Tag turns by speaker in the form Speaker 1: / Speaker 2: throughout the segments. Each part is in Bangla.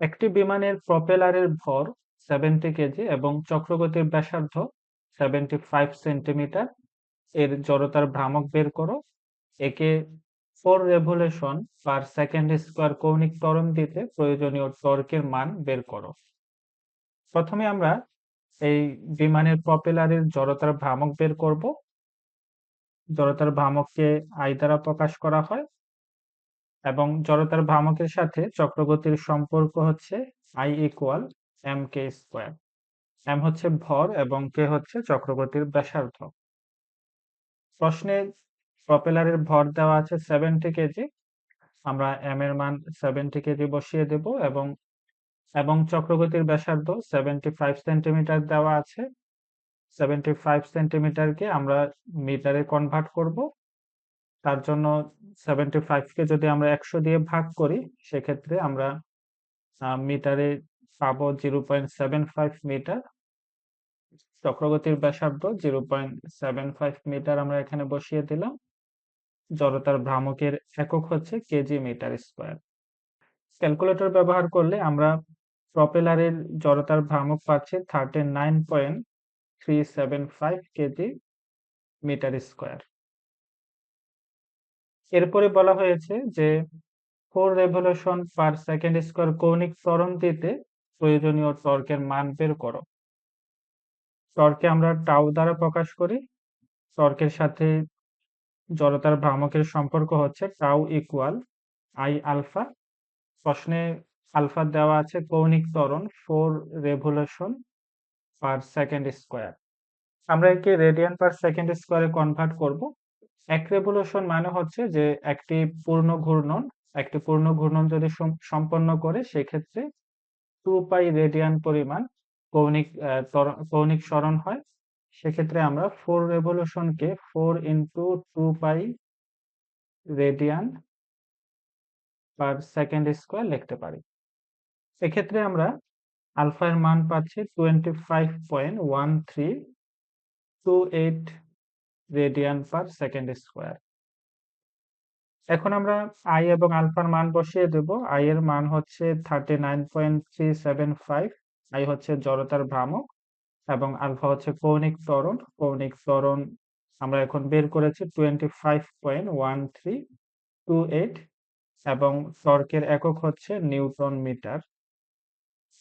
Speaker 1: একটি বিমানের প্রপেলারের ভর 70 কেজি এবং চক্রগতির ব্যাসার্ধ 75 সেন্টিমিটার এর জড়তার ভ্রামক বের করো। একে four revolution per second square কৌণিক ত্বরণ দিতে প্রয়োজনীয় টর্কের মান বের করো। প্রথমে আমরা এই বিমানের প্রপেলারের জড়তার ভ্রামক বের করব। জড়তার ভ্রামককে আই দ্বারা প্রকাশ করা হয়। এবং জড়তার ভ্রামকের সাথে চক্রগতির সম্পর্ক হচ্ছে I equal M K square M হচ্ছে ভর এবং কে হচ্ছে চক্রগতির ব্যাসার্ধ। প্রশ্নে প্রপেলারের ভর দেওয়া আছে সেভেন্টি কেজি আমরা এম এর মান সেভেন্টি কেজি বসিয়ে দেব এবং এবং চক্রগতির ব্যাসার্ধ সেভেন্টি ফাইভ সেন্টিমিটার দেওয়া আছে। সেভেন্টি ফাইভ সেন্টিমিটারকে আমরা মিটারে কনভার্ট করব। তার জন্য সেভেন্টি ফাইভকে যদি আমরা একশো দিয়ে ভাগ করি, সেক্ষেত্রে আমরা মিটারে পাবো zero point seven five metre চক্রগতির ব্যাসার্ধ zero point seven five metre আমরা এখানে বসিয়ে দিলাম। জড়তার ভ্রামকের একক হচ্ছে কেজি মিটার স্কোয়ার ক্যালকুলেটর ব্যবহার করলে আমরা প্রপেলারের জড়তার ভ্রামক পাচ্ছি thirty nine point three seven five K G metre square এরপরে বলা হয়েছে যে four revolution per second square কৌণিক দিতে প্রয়োজনীয় টর্কের মান বের করো। টর্কে আমরা টাউ দ্বারা প্রকাশ করি। টর্কের সাথে জড়তার ভ্রামকের সম্পর্ক হচ্ছে টাউ ইকুয়াল আই আলফা প্রশ্নে আলফা দেওয়া আছে কৌণিক ত্বরণ four revolution per second square আমরা একে রেডিয়ান পার সেকেন্ড স্কোয়ারে কনভার্ট করব। এক রেভলিউশন মানে হচ্ছে যে একটি পূর্ণ ঘূর্ণন, একটি পূর্ণ ঘূর্ণন যদি সম্পন্ন করে, সেক্ষেত্রে টু পাই রেডিয়ান পরিমাণ কৌণিক কৌণিক সরণ হয়। সেক্ষেত্রে আমরা four রেভলিউশনকে four into two pi radian per second square লিখতে পারি। এক্ষেত্রে আমরা আলফার মান পাচ্ছি twenty five point one three two eight radian per second square এখন আমরা আই এবং আলফার মান বসিয়ে দেব। আই এর মান হচ্ছে thirty nine point three seven five I হচ্ছে জড়তার ভ্রামক এবং আলফা হচ্ছে কৌণিক ত্বরণ। কৌণিক ত্বরণ আমরা এখন বের করেছি twenty five point one three two eight এবং টর্কের একক হচ্ছে নিউটন মিটার।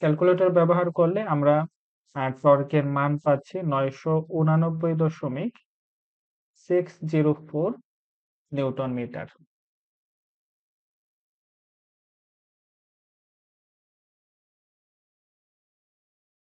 Speaker 1: ক্যালকুলেটর ব্যবহার করলে আমরা টর্কের মান পাচ্ছি নয়শো উনানব্বই দশমিক six zero four newton metre